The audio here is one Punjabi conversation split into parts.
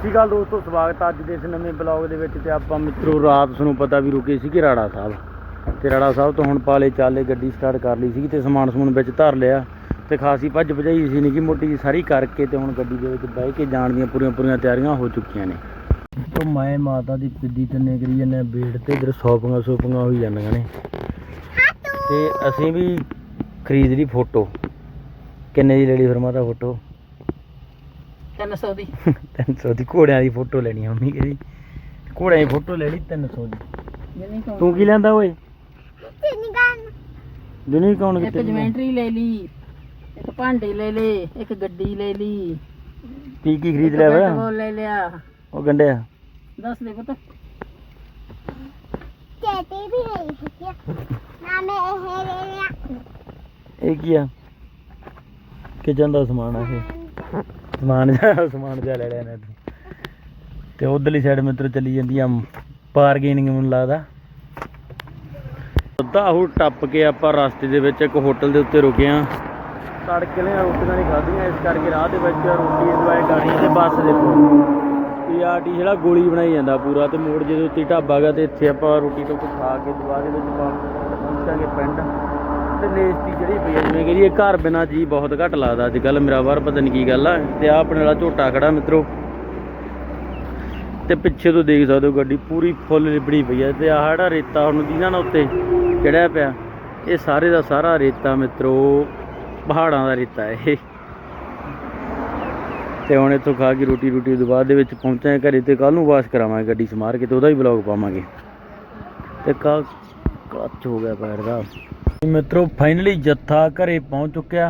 ਸ਼੍ਰੀ ਅਕਾਲ ਦੋਸਤੋ, ਸਵਾਗਤ ਅੱਜ ਦੇ ਇਸ ਨਵੇਂ ਬਲੌਗ ਦੇ ਵਿੱਚ ਤੇ ਆਪਾਂ ਮਿੱਤਰੋ, ਰਾਤ ਤੁਹਾਨੂੰ ਪਤਾ ਵੀ ਰੁਕੇ ਸੀ ਕਿ ਰਾੜਾ ਸਾਹਿਬ। ਤੇ ਰਾੜਾ ਸਾਹਿਬ ਤੋਂ ਹੁਣ ਪਾਲੇ ਚਾਲੇ ਗੱਡੀ ਸਟਾਰਟ ਕਰ ਲਈ ਸੀਗੀ ਤੇ ਸਮਾਨ ਸਮੂਨ ਵਿੱਚ ਧਰ ਲਿਆ ਤੇ ਖਾਸੀ ਭੱਜ ਭਜਾਈ ਸੀ ਨਿੱਕੀ ਮੋਟੀ ਜਿਹੀ ਸਾਰੀ ਕਰਕੇ ਤੇ ਹੁਣ ਗੱਡੀ ਦੇ ਵਿੱਚ ਬਹਿ ਕੇ ਜਾਣ ਦੀਆਂ ਪੂਰੀਆਂ ਪੂਰੀਆਂ ਤਿਆਰੀਆਂ ਹੋ ਚੁੱਕੀਆਂ ਨੇ। ਤੋਂ ਮੈਂ ਮਾਤਾ ਦੀ ਪਿੱਦੀ ਤੇ ਕਰੀ ਜਾਂਦੇ ਬੇੜ ਤੇ, ਇਧਰ ਸੌਪੀਆਂ ਸੌਪੀਆਂ ਹੋਈ ਜਾਂਦੀਆਂ ਨੇ। ਤੇ ਅਸੀਂ ਵੀ ਖਰੀਦ ਲਈ ਫੋਟੋ ਕਿੰਨੇ ਦੀ ਲੈ ਲਈ ਫਿਰ ਮਾਤਾ ਫੋਟੋ ਤਿੰਨ ਦੀ। ਦੀ। ਘੋੜਿਆਂ ਦੀ ਫੋਟੋ ਲੈਣੀ ਆ ਮੰਮੀ ਕਹਿੰਦੀ? ਘੋੜਿਆਂ ਦੀ ਫੋਟੋ ਲੈ ਲਈ 300 ਦੀ। ਤੂੰ ਕੀ ਲੈਂਦਾ ਓਏ? ਦੁਨੀ ਕੌਣ? ਇੱਕ ਕਿਤੇ ਲੈ ਲਈ ਇੱਕ ਭਾਂਡੇ ਲੈ ਲਏ ਇੱਕ ਗੱਡੀ ਲੈ ਲਈ। ਕੀ ਕੀ ਖਰੀਦ ਲਿਆ ਵਾ? ਉਹ ਲੈ ਲਿਆ। ਉਹ ਗੰਡਿਆ ਦੱਸ ਦੇ ਪੁੱਤ। ਚੇਤੇ ਵੀ ਨਹੀਂ ਸਿੱਖਿਆ ਨਾ ਮੈਂ ਇਹ ਲੈ ਲਿਆ। ਇਹ ਕੀ ਆ? ਕਿਚਨ ਦਾ ਸਮਾਨ ਆ ਇਹ। ਸਮਾਨ ਜਿਹਾ ਸਮਾਨ ਜਿਹਾ ਲੈ ਲਿਆ ਨੇ ਤੂੰ ਤੇ ਉਧਰਲੀ ਸਾਈਡ ਮਿੱਤਰ ਚੱਲੀ ਜਾਂਦੀ ਆ ਪਾਰਗੇਨਿੰਗ ਮੈਨੂੰ ਲੱਗਦਾ। ਅੱਧਾ ਉਹ ਟੱਪ ਕੇ ਆਪਾਂ ਰਸਤੇ ਦੇ ਵਿੱਚ ਇੱਕ ਹੋਟਲ ਦੇ ਉੱਤੇ ਰੁਕੇ ਆ। ਤੜਕੇ ਨੇ ਰੋਟੀਆਂ ਨਹੀਂ ਖਾਧੀਆਂ, ਇਸ ਕਰਕੇ ਰਾਹ ਦੇ ਵਿੱਚ ਰੋਟੀ ਇੰਜੋਏ ਕਰਨੀ ਤੇ ਬੱਸ ਦੇਖੋ ਪੀਆਰਟੀ ਜਿਹੜਾ ਗੋਲੀ ਬਣਾਈ ਜਾਂਦਾ ਪੂਰਾ ਤੇ ਮੋੜ ਜਦੋਂ ਉੱਤੇ ਢਾਬਾ ਗਾ ਤੇ ਇੱਥੇ ਆਪਾਂ ਰੋਟੀ ਤੋਂ ਕੁਛ ਖਾ ਕੇ ਦੁਬਾਰਾ ਦੇ ਵਿੱਚ ਪਹੁੰਚਾਂਗੇ ਪਿੰਡ। ਤੇ ਨੇਸਤੀ ਜਿਹੜੀ ਪਈ ਆ। ਜਿਵੇਂ ਕਿ ਇਹ ਘਰ ਬਿਨਾ ਜੀ ਬਹੁਤ ਘੱਟ ਲੱਗਦਾ। ਅੱਜ ਕੱਲ ਮੇਰਾ ਵਾਰ ਪਤਾ ਨਹੀਂ ਕੀ ਗੱਲ ਆ। ਤੇ ਆ ਆਪਣੇ ਵਾਲਾ ਝੋਟਾ ਖੜਾ ਮਿੱਤਰੋ। ਤੇ ਪਿੱਛੇ ਤੋਂ ਦੇਖ ਸਕਦੇ ਹੋ ਗੱਡੀ ਪੂਰੀ ਫੁੱਲ ਲਿਬੜੀ ਪਈ ਹੈ ਤੇ ਆਹ ਜਿਹੜਾ ਰੇਤਾ ਹੁਣ ਜਿਹਨਾਂ ਨਾਲ ਉੱਤੇ ਚੜਿਆ ਪਿਆ, ਇਹ ਸਾਰੇ ਦਾ ਸਾਰਾ ਰੇਤਾ ਮਿੱਤਰੋ, ਪਹਾੜਾਂ ਦਾ ਰੇਤਾ ਹੈ ਇਹ। ਤੇ ਹੁਣ ਇੱਥੋਂ ਖਾ ਕੇ ਰੋਟੀ ਰੋਟੀ ਤੋਂ ਬਾਅਦ ਦੇ ਵਿੱਚ ਪਹੁੰਚਾਂਗੇ ਘਰੇ ਤੇ ਕੱਲ ਨੂੰ ਵਾਸ਼ ਕਰਾਵਾਂਗੇ ਗੱਡੀ ਸਮਾਰ ਕੇ ਤੇ ਉਹਦਾ ਹੀ ਵਲੌਗ ਪਾਵਾਂਗੇ। ਤੇ ਕਾ ਕੱਚ ਹੋ ਗਿਆ ਪੈਰ ਦਾ। ਮਿੱਤਰੋ ਫਾਈਨਲੀ ਜੱਥਾ ਘਰੇ ਪਹੁੰਚ ਚੁੱਕਿਆ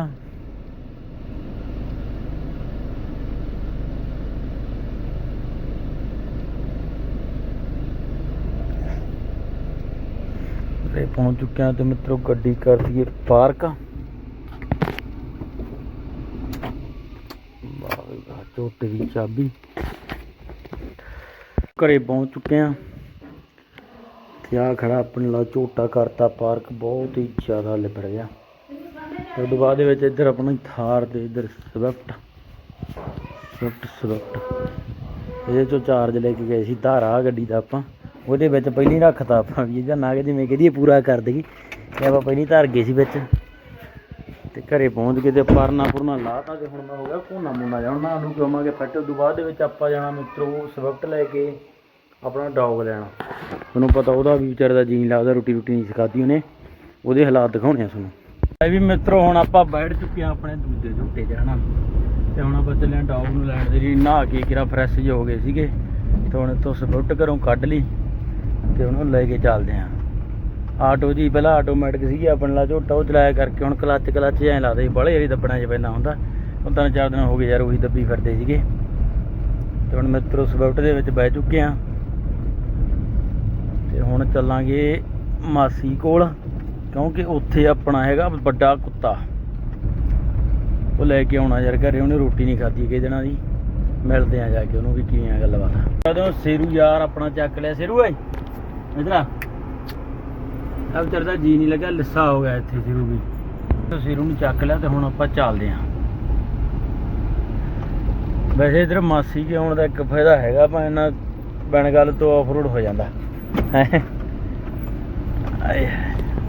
ਘਰੇ ਪਹੁੰਚ ਚੁੱਕਿਆ ਤੇ ਮਿੱਤਰੋ ਗੱਡੀ ਕਰ ਦਈਏ ਪਾਰਕ ਵਾਹ ਬਈ ਵਾਹ ਝੋਟੇ ਦੀ ਚਾਬੀ ਘਰੇ ਪਹੁੰਚ ਚੁੱਕੇ ਆ ਤੇ ਖੜਾ ਆਪਣੇ ਨਾਲ ਝੋਟਾ ਕਰਤਾ, ਪਾਰਕ ਬਹੁਤ ਹੀ ਜ਼ਿਆਦਾ ਲਿਬੜ ਗਿਆ। ਤੇ ਉਹਦੇ ਬਾਅਦ ਦੇ ਵਿੱਚ ਇੱਧਰ ਆਪਣੀ ਥਾਰ ਤੇ ਇੱਧਰ ਸਵਿਫਟ ਸਵਿਫਟ ਸਵਿਫਟ। ਇਹਦੇ ਚੋਂ ਚਾਰਜ ਲੈ ਕੇ ਗਏ ਸੀ ਧਾਰਾ ਗੱਡੀ ਦਾ ਆਪਾਂ। ਉਹਦੇ ਵਿੱਚ ਪਹਿਲੀ ਰੱਖਤਾ ਆਪਾਂ ਵੀ ਇਹਦਾ ਨਾ ਕਿ ਜਿਵੇਂ ਕਹਦੀ ਪੂਰਾ ਕਰ ਦੇਗੀ। ਤੇ ਆਪਾਂ ਪਹਿਲੀ ਧਾਰ ਗਏ ਸੀ ਵਿੱਚ। ਤੇ ਘਰੇ ਪਹੁੰਚ ਕੇ ਤੇ ਪਰਨਾ ਪੁਰਨਾ ਲਾਤਾ ਤੇ ਹੁਣ ਮੈਂ ਹੋ ਗਿਆ ਕੋਨਾ ਮੁੰਨਾ ਜਾਣਾ ਨਾ ਨੂੰ ਕਹਾਂਗੇ ਪੈਟਰੋਲ ਤੋਂ ਬਾਅਦ ਦੇ ਵਿੱਚ ਆਪਾਂ ਜਾਣਾ ਮਿੱਤਰੋ, ਸਵਿਫਟ ਲੈ ਕੇ। ਆਪਣਾ ਡੌਗ ਲੈਣਾ। ਤੁਹਾਨੂੰ ਪਤਾ ਉਹਦਾ ਵੀ ਵਿਚਾਰੇ ਦਾ ਜੀਨ ਲੱਗਦਾ, ਰੋਟੀ ਰੋਟੀ ਨਹੀਂ ਸਿਖਾਦੀ ਉਹਨੇ। ਉਹਦੇ ਹਾਲਾਤ ਦਿਖਾਉਣੇ ਆ ਤੁਹਾਨੂੰ। ਇਹ ਵੀ ਮਿੱਤਰੋ, ਹੁਣ ਆਪਾਂ ਬੈਠ ਚੁੱਕੇ ਆ ਆਪਣੇ ਦੂਜੇ ਝੋਟੇ ਜਾਣਾ ਤੇ ਹੁਣ ਆਪਾਂ ਚੱਲੇ ਆ ਡੌਗ ਨੂੰ ਲੈਣ ਦੇ ਲਈ। ਨਹਾ ਕੇ ਕਿਰਾ ਫਰੈਸ਼ ਜਿਹੇ ਹੋ ਗਏ ਸੀਗੇ। ਤੇ ਹੁਣ ਇੱਥੋਂ ਸਵਿਫਟ ਘਰੋਂ ਕੱਢ ਲਈ ਤੇ ਉਹਨੂੰ ਲੈ ਕੇ ਚੱਲਦੇ ਆ। ਆਟੋ ਜੀ, ਪਹਿਲਾਂ ਆਟੋਮੈਟਿਕ ਸੀਗੀ ਆਪਣੇ ਲਾ ਝੋਟਾ, ਉਹ ਚਲਾਇਆ ਕਰਕੇ ਹੁਣ ਕਲੱਚ ਕਲੱਚ ਐਂ ਲੱਗਦਾ ਬੜੇ ਯਾਰੀ ਦੱਬਣਾ ਚ ਪੈਂਦਾ ਹੁੰਦਾ। ਹੁਣ ਤਿੰਨ ਚਾਰ ਦਿਨ ਹੋ ਗਏ ਯਾਰ ਉਹੀ ਦੱਬੀ ਫਿਰਦੇ ਸੀਗੇ। ਤੇ ਹੁਣ ਮਿੱਤਰੋ ਸਵਿਫਟ ਦੇ ਵਿੱਚ ਬਹਿ ਚੁੱਕੇ ਆ। ਤੇ ਹੁਣ ਚੱਲਾਂਗੇ ਮਾਸੀ ਕੋਲ, ਕਿਉਂਕਿ ਉੱਥੇ ਆਪਣਾ ਹੈਗਾ ਵੱਡਾ ਕੁੱਤਾ। ਉਹ ਲੈ ਕੇ ਆਉਣਾ ਯਾਰ, ਘਰੇ ਉਹਨੇ ਰੋਟੀ ਨਹੀਂ ਖਾਧੀ ਕਿਸੇ ਦਿਨਾਂ ਦੀ। ਮਿਲਦੇ ਆ ਜਾ ਕੇ ਉਹਨੂੰ ਵੀ ਕਿਵੇਂ ਆ ਗੱਲਬਾਤ। ਜਦੋਂ ਸੇਰੂ ਯਾਰ ਆਪਣਾ ਚੱਕ ਲਿਆ, ਸੇਰੂ ਓਏ। ਇਧਰ ਆ ਅਬ ਚਰਦਾ ਜੀ ਨਹੀਂ ਲੱਗਾ, ਲਿੱਸਾ ਹੋ ਗਿਆ ਇੱਥੇ ਸੇਰੂ ਵੀ। ਤੇ ਸੇਰੂ ਨੂੰ ਚੱਕ ਲਿਆ ਤੇ ਹੁਣ ਆਪਾਂ ਚੱਲਦੇ ਆਂ ਵੈਸੇ ਇਧਰ ਮਾਸੀ ਕੇ ਆਉਣ ਦਾ ਇੱਕ ਫਾਇਦਾ ਹੈਗਾ ਭਾਵੇਂ ਨਾ ਬਣ ਗੱਲ ਤੋਂ ਆਫਰੋਡ ਹੋ ਜਾਂਦਾ। ਹੈ ਆਏ